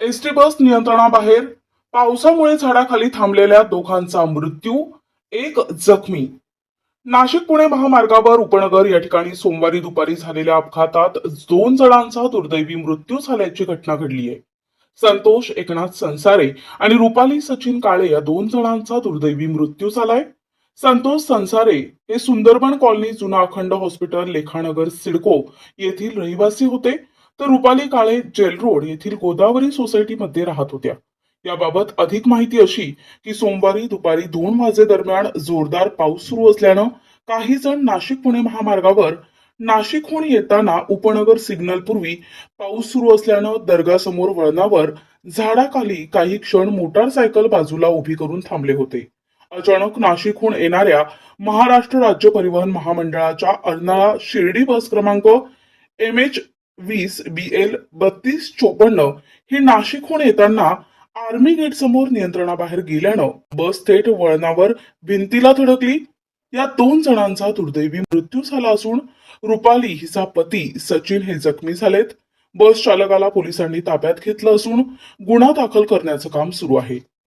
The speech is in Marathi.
एसटी बस नियंत्रणाबाहेर पावसामुळे झाडाखाली थांबलेल्या दोघांचा मृत्यू एक जखमी. नाशिक पुणे महामार्गावर उपनगर या ठिकाणी सोमवारी दुपारी झालेल्या अपघातात दोन जणांचा दुर्दैवी मृत्यू झाल्याची घटना घडली आहे. संतोष एकनाथ संसारे आणि रुपाली सचिन काळे या दोन जणांचा दुर्दैवी मृत्यू झालाय. संतोष संसारे हे सुंदरबन कॉलनी जुना अखंड हॉस्पिटल लेखानगर सिडको येथील रहिवासी होते. तर रुपाली काळे जेल रोड येथील गोदावरी सोसायटीमध्ये राहत होत्या. याबाबत अधिक माहिती अशी की सोमवारी दुपारी दोन वाजे दरम्यान जोरदार पाऊस सुरू असल्यानं काही जण नाशिक पुणे महामार्गावर नाशिकहून येताना उपनगर सिग्नल पूर्वी पाऊस सुरू असल्यानं दर्गासमोर वळणावर झाडाखाली काही क्षण मोटारसायकल बाजूला उभी करून थांबले होते. अचानक नाशिकहून येणाऱ्या महाराष्ट्र राज्य परिवहन महामंडळाच्या अर्नाळा शिर्डी बस क्रमांक एम एच वीस बी एल बत्तीस चोपन्न ही नाशिकहून येताना आर्मी गेट समोर नियंत्रणाबाहेर गेल्यानं बस थेट वळणावर भिंतीला धडकली. या दोन जणांचा दुर्दैवी मृत्यू झाला असून रुपाली हिचा पती सचिन हे जखमी झालेत. बस चालकाला पोलिसांनी ताब्यात घेतलं असून गुन्हा दाखल करण्याचं काम सुरू आहे.